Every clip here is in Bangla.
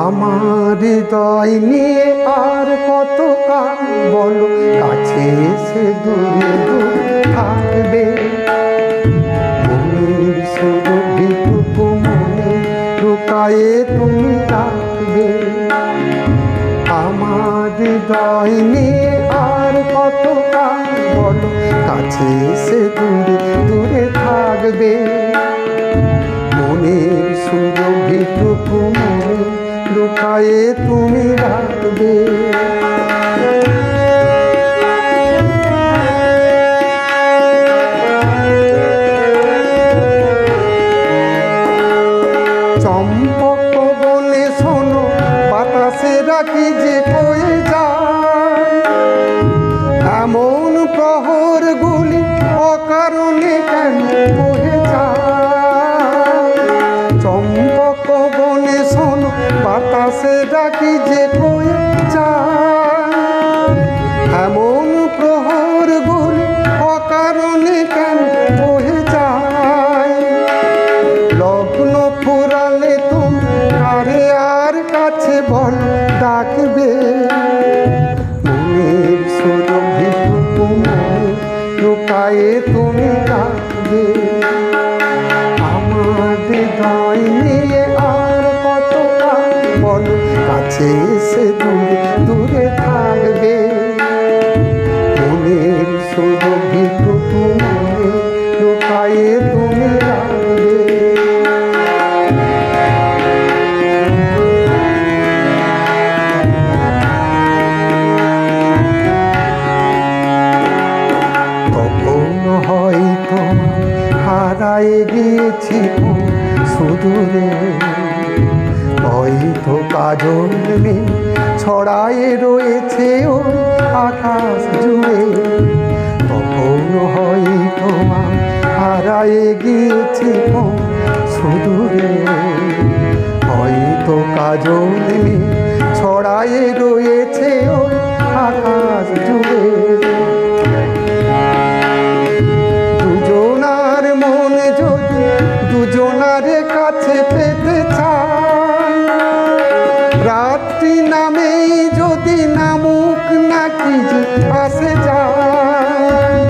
আমার হৃদয় নিয়ে আর কত কাল বলো, কাছে এসে দূরে দূরে থাকবে। সুরভিটুকু মনে লুকায়ে তুমি রাখবে। আমার হৃদয় নিয়ে আর কত কাল বলো, কাছে এসে দূরে দূরে থাকবে। মনের সুরভিটুকু মনে তুমি রাখবে চম্পক বলে শোনো বাতাসে রাখি যে শোনো বাতাসে ডাকি যে কয়ে এমন প্রহর গুলি অকারণে কেন বয়ে যায় লগ্ন ফুরালে কাছে এসে দূরে দূরে থাকবে। মনের সুরভিটুকু মনে লুকায়ে তুমি হয়তো হারায় গিয়েছি সুদূরে হয়তো কাজল নেই, ছড়ায় রয়েছে ও আকাশ জুড়ে। কখনো হয়তো মা হারায় গিয়েছি সুদূরে। হয়তো কাজল নেই, ছড়ায় রাত্রি নামেই যদি নামুক নাকি আসে যায়।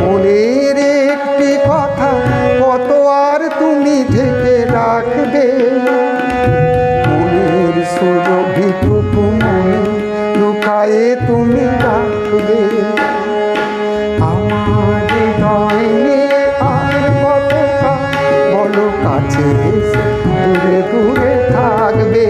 মনের একটি কথা কত আর তুমি ঢেকে রাখবে? মনের সুরভিটুকু মনে লুকায়ে তুমি রাখবে। আমার হৃদয় নিয়ে আর কত কাছে দূরে দূরে থাকবে?